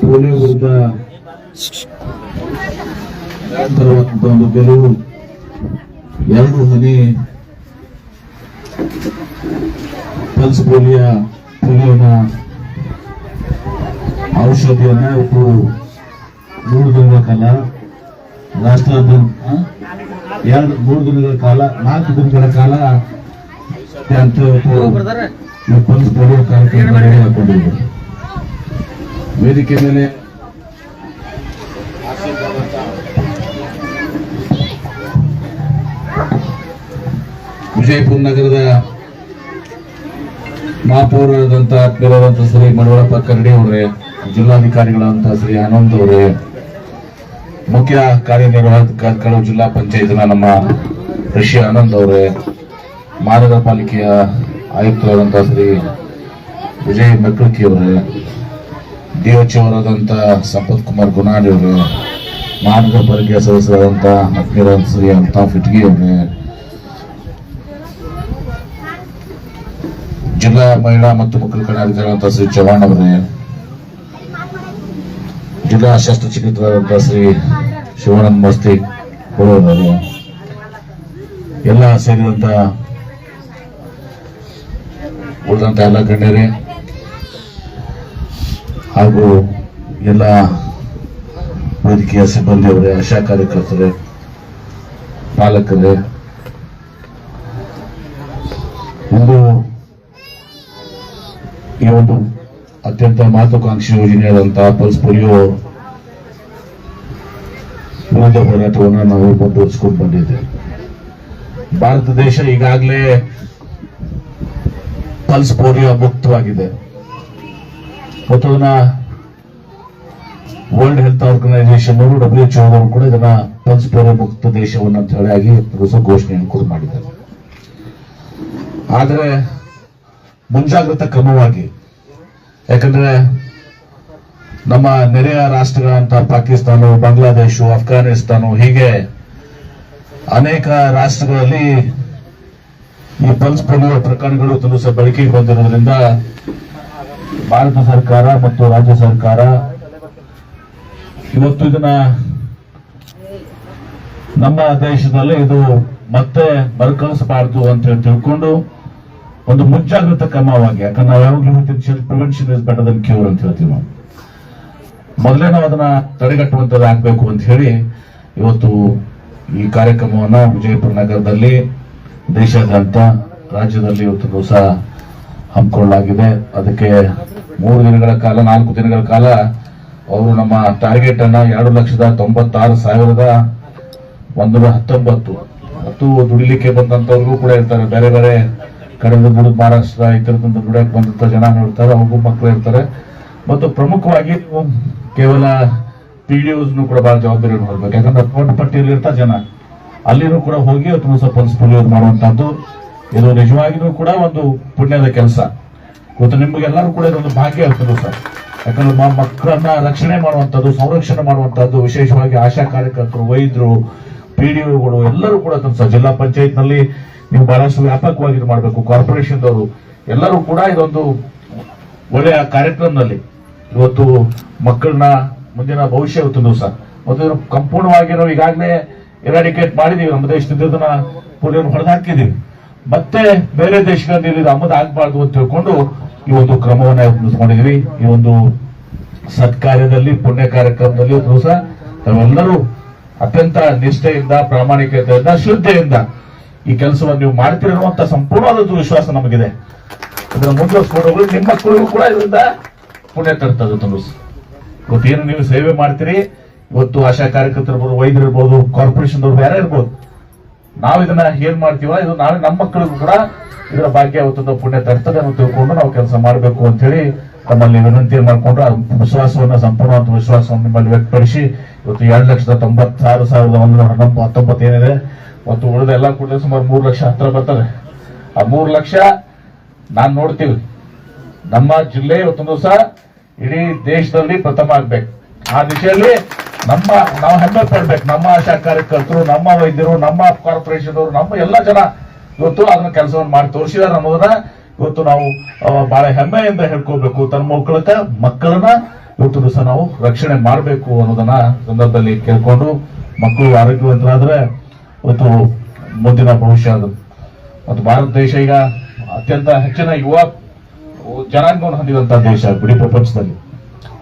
Polio ವಿರುದ್ಧ ತರುವಂತ ಒಂದು ಗೆಲುವು ಎರಡು ಹನಿ ಪಲ್ಸ್ ಪೋಲಿಯ ಪೋಲಿಯೋನ ಔಷಧಿಯನ್ನ ಇವತ್ತು ಮೂರು ದಿನಗಳ ಕಾಲ ರಾಷ್ಟ್ರಾದ್ಯಂತ? ಎರಡು, ಮೂರು ದಿನಗಳ ಕಾಲ, ನಾಲ್ಕು ದಿನಗಳ ಕಾಲ ಇವತ್ತು ಪಲ್ಸ್ ಪೋಲಿಯೋ ಕಾರ್ಯಕ್ರಮ ವೇದಿಕೆ ಮೇಲೆ ವಿಜಯಪುರ ನಗರದ ಮಹಾಪೌರರಾದಂತ ಆತ್ಮೀಯರಾದಂತ ಶ್ರೀ ಮಡವಳಪ್ಪ ಕರಡಿ ಅವರೇ ಜಿಲ್ಲಾಧಿಕಾರಿಗಳಂತಹ ಶ್ರೀ ಆನಂದ್ ಅವರೇ, ಮುಖ್ಯ ಕಾರ್ಯನಿರ್ವಾಹಕರು ಜಿಲ್ಲಾ ಪಂಚಾಯತ್ನ ನಮ್ಮ ಋಷಿ ಆನಂದ್ ಅವರೇ ಮಹಾನಗರ ಪಾಲಿಕೆಯ ಆಯುಕ್ತರಾದಂತಹ ಶ್ರೀ ವಿಜಯ್ ಮೆಕ್ಕಳ್ಕಿ ಅವರೇ ಡಿಎಚ್ ಅವರಾದಂತ ಸಂಪತ್ ಕುಮಾರ್ ಗುನಾಡಿ ಅವರು ಮಾನವ ಪಾಲಿಕೆಯ ಸದಸ್ಯರಾದಂಥ ಅಗ್ನಿರಾಮ್ ಶ್ರೀ ಅಲ್ತಾಫ್ ಇಟ್ಗಿ ಅವರೇ, ಜಿಲ್ಲಾ ಮಹಿಳಾ ಮತ್ತು ಮಕ್ಕಳ ಕಲ್ಯಾಣಾಧಿಕಾರಿಯಾದಂತಹ ಶ್ರೀ ಚವ್ಹಾಣ್ ಅವರೇ, ಜಿಲ್ಲಾ ಶಸ್ತ್ರಚಿಕಿತ್ಸಾದಂಥ ಶ್ರೀ ಶಿವಾನಂದ್ ಮಸ್ತಿ ಕೊಡೋರು ಎಲ್ಲ ಸೇರಿದಂತ ಉಳಿದಂಥ ಎಲ್ಲ ಗಣ್ಯರೇ ಹಾಗೂ ಎಲ್ಲ ವೇದಿಕೆಯ ಸಿಬ್ಬಂದಿಯವರೇ, ಆಶಾ ಕಾರ್ಯಕರ್ತರೇ, ಪಾಲಕರೇ, ಇಂದು ಈ ಒಂದು ಅತ್ಯಂತ ಮಹತ್ವಾಕಾಂಕ್ಷಿ ಯೋಜನೆಯಾದಂತಹ ಪಲ್ಸ್ ಪೋಲಿಯೋ ವಿರುದ್ಧ ಹೋರಾಟವನ್ನು ನಾವು ಮುಂದುವರಿಸಿಕೊಂಡು ಬಂದಿದ್ದೇವೆ. ಭಾರತ ದೇಶ ಈಗಾಗಲೇ ಪಲ್ಸ್ ಪೋಲಿಯೋ ಮುಕ್ತವಾಗಿದೆ. ಮತ್ತು ವರ್ಲ್ಡ್ ಹೆಲ್ತ್ ಆರ್ಗನೈಸೇಷನ್ ಅವರು ಡಬ್ಲ್ಯೂ ಎಚ್ ಕೂಡ ಇದನ್ನ ಪೋಲಿಯೋ ಮುಕ್ತ ದೇಶವನ್ನು ಅಂತ ಹೇಳಿ ಆಗಿ ಘೋಷಣೆಯನ್ನು ಕೂಡ ಮಾಡಿದ್ದಾರೆ. ಆದರೆ ಮುಂಜಾಗ್ರತಾ ಕ್ರಮವಾಗಿ, ಯಾಕಂದ್ರೆ ನಮ್ಮ ನೆರೆಯ ರಾಷ್ಟ್ರಗಳಂತ ಪಾಕಿಸ್ತಾನ, ಬಾಂಗ್ಲಾದೇಶ ಅಫ್ಘಾನಿಸ್ತಾನ ಹೀಗೆ ಅನೇಕ ರಾಷ್ಟ್ರಗಳಲ್ಲಿ ಈ ಪಲ್ಸ್ ಪೋಲಿಯೋ ಪ್ರಕರಣಗಳು ತುಂಬ ಸಹ ಬೆಳಕಿಗೆ ಬಂದಿರೋದ್ರಿಂದ ಭಾರತ ಸರ್ಕಾರ ಮತ್ತು ರಾಜ್ಯ ಸರ್ಕಾರ ಇವತ್ತು ಇದನ್ನ ನಮ್ಮ ದೇಶದಲ್ಲಿ ಇದು ಮತ್ತೆ ಮರುಕಳಿಸಬಾರದು ಅಂತ ಹೇಳಿ ತಿಳ್ಕೊಂಡು ಒಂದು ಮುಂಜಾಗ್ರತಾ ಕ್ರಮವಾಗಿ, ಯಾಕಂದ್ರೆ ನಾವು ಯಾವಾಗಲೂ ಹೇಳ್ತೀವಿ prevention is better than cure ಅಂತ ಹೇಳ್ತೀವಿ ನಾವು. ಮೊದಲೇ ನಾವು ಅದನ್ನ ತಡೆಗಟ್ಟುವಂಥದ್ದು ಆಗ್ಬೇಕು ಅಂತ ಹೇಳಿ ಇವತ್ತು ಈ ಕಾರ್ಯಕ್ರಮವನ್ನ ವಿಜಯಪುರ ನಗರದಲ್ಲಿ ದೇಶಾದ್ಯಂತ ರಾಜ್ಯದಲ್ಲಿ ಇವತ್ತು ದಿವಸ ಹಮ್ಮಿಕೊಳ್ಳಲಾಗಿದೆ. ಅದಕ್ಕೆ ಮೂರು ದಿನಗಳ ಕಾಲ, ನಾಲ್ಕು ದಿನಗಳ ಕಾಲ ಅವರು ನಮ್ಮ ಟಾರ್ಗೆಟ್ ಅನ್ನ ಎರಡು ಲಕ್ಷದ ತೊಂಬತ್ತಾರು ಸಾವಿರದ ಒಂದು ಹತ್ತೊಂಬತ್ತು. ಮತ್ತು ದುಡಿಲಿಕ್ಕೆ ಬಂದಂತವ್ರಿಗೂ ಕೂಡ ಇರ್ತಾರೆ ಬೇರೆ ಬೇರೆ ಕಡೆಯಿಂದ ದುಡಿದು ಮಹಾರಾಷ್ಟ್ರ ಇತರದಿಂದ ದುಡಿಯಕ್ಕೆ ಬಂದಂತ ಜನ ಇರ್ತಾರೆ ಅವ್ರಿಗೂ ಮಕ್ಕಳು ಇರ್ತಾರೆ ಮತ್ತು ಪ್ರಮುಖವಾಗಿ ಕೇವಲ ಪಿ ಡಿ ಕೂಡ ಭಾಳ ಜವಾಬ್ದಾರಿ ಮಾಡ್ಬೇಕು ಯಾಕಂದ್ರೆ ಪಟ್ಟಿಯಲ್ಲಿ ಇರ್ತಾರೆ ಜನ. ಅಲ್ಲಿನೂ ಕೂಡ ಹೋಗಿ ಅಥವಾ ಸ್ವಲ್ಪ ಪಲ್ಸ್ ಮಾಡುವಂತಹದ್ದು ಇದು ನಿಜವಾಗಿಯೂ ಕೂಡ ಒಂದು ಪುಣ್ಯದ ಕೆಲಸ. ಇವತ್ತು ನಿಮಗೆಲ್ಲರೂ ಕೂಡ ಇದೊಂದು ಭಾಗ್ಯ ಇರ್ತದೆ ಸರ್. ಯಾಕಂದ್ರೆ ಮಕ್ಕಳನ್ನ ರಕ್ಷಣೆ ಮಾಡುವಂಥದ್ದು, ಸಂರಕ್ಷಣೆ ಮಾಡುವಂಥದ್ದು, ವಿಶೇಷವಾಗಿ ಆಶಾ ಕಾರ್ಯಕರ್ತರು, ವೈದ್ಯರು, ಪಿ ಡಿ ಓಗಳು ಎಲ್ಲರೂ ಕೂಡ ಸರ್. ಜಿಲ್ಲಾ ಪಂಚಾಯತ್ನಲ್ಲಿ ನೀವು ಬಹಳಷ್ಟು ವ್ಯಾಪಕವಾಗಿ ಇದು ಮಾಡಬೇಕು. ಕಾರ್ಪೊರೇಷನ್ ದವರು ಎಲ್ಲರೂ ಕೂಡ ಇದೊಂದು ಒಳ್ಳೆಯ ಕಾರ್ಯಕ್ರಮದಲ್ಲಿ ಇವತ್ತು ಮಕ್ಕಳನ್ನ ಮುಂದಿನ ಭವಿಷ್ಯ ಇವತ್ತು ದಿವಸ. ಮತ್ತು ಸಂಪೂರ್ಣವಾಗಿ ನಾವು ಈಗಾಗಲೇ ಎರಾಡಿಕೇಟ್ ಮಾಡಿದೀವಿ ನಮ್ಮ ದೇಶದಿಂದ ಇದನ್ನ ಪೋಲಿಯೋನ ಹೊಡೆದಾಕಿದೀವಿ ಮತ್ತೆ ಬೇರೆ ದೇಶಗಳಲ್ಲಿ ಆಮದು ಆಗ್ಬಾರ್ದು ಅಂತ ತಿಳ್ಕೊಂಡು ಈ ಒಂದು ಕ್ರಮವನ್ನ ರೂಪಿಸ್ಕೊಂಡಿದ್ವಿ ಈ ಒಂದು ಸತ್ಕಾರ್ಯದಲ್ಲಿ, ಪುಣ್ಯ ಕಾರ್ಯಕ್ರಮದಲ್ಲಿ ದಿವಸ ತಾವೆಲ್ಲರೂ ಅತ್ಯಂತ ನಿಷ್ಠೆಯಿಂದ, ಪ್ರಾಮಾಣಿಕತೆಯಿಂದ ಶ್ರದ್ಧೆಯಿಂದ ಈ ಕೆಲಸವನ್ನು ನೀವು ಮಾಡ್ತಿರುವಂತ ಸಂಪೂರ್ಣವಾದ ವಿಶ್ವಾಸ ನಮಗಿದೆ. ಇದನ್ನ ಮುಂದುವರಿಸ್ಕೊಂಡು ನಿಮ್ಮ ಮಕ್ಕಳಿಗೂ ಕೂಡ ಇದರಿಂದ ಪುಣ್ಯ ತರ್ತದೆ ತುಳುಸ್ ಇವತ್ತೇನು ನೀವು ಸೇವೆ ಮಾಡ್ತೀರಿ? ಇವತ್ತು ಆಶಾ ಕಾರ್ಯಕರ್ತರು ಇರ್ಬೋದು, ವೈದ್ಯರು ಇರ್ಬೋದು ಕಾರ್ಪೊರೇಷನ್ ಯಾರೇ ಇರ್ಬೋದು ನಾವು ಇದನ್ನ ಏನ್ ಮಾಡ್ತೀವ, ಇದು ನಾಳೆ ನಮ್ಮ ಮಕ್ಕಳಿಗೂ ಕೂಡ ಇದರ ಭಾಗ್ಯ ಅವತ್ತೊಂದು ಪುಣ್ಯ ತರ್ತದೆ ಅಂತ ತಿಳ್ಕೊಂಡು ನಾವು ಕೆಲಸ ಮಾಡಬೇಕು ಅಂತ ಹೇಳಿ ತಮ್ಮಲ್ಲಿ ವಿನಂತಿ ಮಾಡಿಕೊಂಡು ಆ ವಿಶ್ವಾಸವನ್ನ, ಸಂಪೂರ್ಣವಾದ ವಿಶ್ವಾಸವನ್ನು ನಿಮ್ಮಲ್ಲಿ ವ್ಯಕ್ತಪಡಿಸಿ ಇವತ್ತು ಎರಡು ಲಕ್ಷದ ತೊಂಬತ್ತಾರು ಸಾವಿರದ ಹನ್ನೊಂದು ಹತ್ತೊಂಬತ್ತು ಏನಿದೆ, ಮತ್ತು ಉಳಿದ ಎಲ್ಲ ಕೂಡ ಸುಮಾರು ಮೂರು ಲಕ್ಷ ಹತ್ರ ಬರ್ತದೆ. ಆ ಮೂರು ಲಕ್ಷ ನಾನು ನೋಡ್ತೀವಿ. ನಮ್ಮ ಜಿಲ್ಲೆ ಇವತ್ತೊಂದು ದಿವಸ ಇಡೀ ದೇಶದಲ್ಲಿ ಪ್ರಥಮ ಆಗ್ಬೇಕು. ಆ ದಿಶೆಯಲ್ಲಿ ನಮ್ಮ, ನಾವು ಹೆಮ್ಮೆ ಪಡ್ಬೇಕು. ನಮ್ಮ ಆಶಾ ಕಾರ್ಯಕರ್ತರು, ನಮ್ಮ ವೈದ್ಯರು, ನಮ್ಮ ಕಾರ್ಪೊರೇಷನ್ ಅವರು, ನಮ್ಮ ಎಲ್ಲ ಜನ ಇವತ್ತು ಅದನ್ನ ಕೆಲಸವನ್ನು ಮಾಡಿ ತೋರಿಸಿದಾರೆ ಅನ್ನೋದನ್ನ ಇವತ್ತು ನಾವು ಬಹಳ ಹೆಮ್ಮೆಯಿಂದ ಹೇಳ್ಕೋಬೇಕು ತನ್ನ ಮಕ್ಕಳಕ್ಕ, ಮಕ್ಕಳನ್ನ ಇವತ್ತು ದಿವಸ ನಾವು ರಕ್ಷಣೆ ಮಾಡಬೇಕು ಅನ್ನೋದನ್ನ ಸಂದರ್ಭದಲ್ಲಿ ಕೇಳ್ಕೊಂಡು ಮಕ್ಕಳು ಆರೋಗ್ಯವಂತರಾದ್ರೆ ಇವತ್ತು ಮುಂದಿನ ಭವಿಷ್ಯ ಅದು. ಮತ್ತು ಭಾರತ ದೇಶ ಈಗ ಅತ್ಯಂತ ಹೆಚ್ಚಿನ ಯುವ ಜನಾಂಗವನ್ನು ಹೊಂದಿದಂತಹ ದೇಶ ಬಿಡಿ ಪ್ರಪಂಚದಲ್ಲಿ.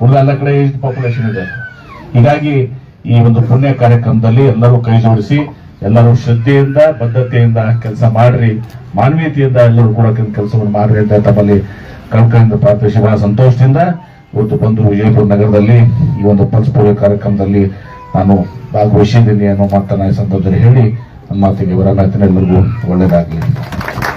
ಉಳಿದ ಎಲ್ಲ ಕಡೆ ಪಾಪ್ಯುಲೇಷನ್ ಇದೆ. ಹೀಗಾಗಿ ಈ ಒಂದು ಪುಣ್ಯ ಕಾರ್ಯಕ್ರಮದಲ್ಲಿ ಎಲ್ಲರೂ ಕೈ ಜೋಡಿಸಿ, ಎಲ್ಲರೂ ಶ್ರದ್ಧೆಯಿಂದ, ಬದ್ಧತೆಯಿಂದ ಕೆಲಸ ಮಾಡ್ರಿ ಮಾನವೀಯತೆಯಿಂದ ಎಲ್ಲರೂ ಕೂಡ ಕೆಲಸವನ್ನು ಮಾಡ್ರಿ ಅಂತ ತಮ್ಮಲ್ಲಿ ಕಳ್ಕಳಿಂದ ಪ್ರಾರ್ಥಿಸಿ, ಬಹಳ ಸಂತೋಷದಿಂದ ಇವತ್ತು ಬಂದು ವಿಜಯಪುರ ನಗರದಲ್ಲಿ ಈ ಒಂದು ಪೋಲಿಯೋ ಕಾರ್ಯಕ್ರಮದಲ್ಲಿ ನಾನು ಭಾಗವಹಿಸಿದ್ದೀನಿ ಅನ್ನೋ ಮಾತನ್ನ ಸಂದರ್ಭದಲ್ಲಿ ಹೇಳಿ, ನನ್ನ ಮಾತಿಗೆ ವಿರಾಮ ಎಲ್ಲರಿಗೂ ಒಳ್ಳೆಯದಾಗಲಿ.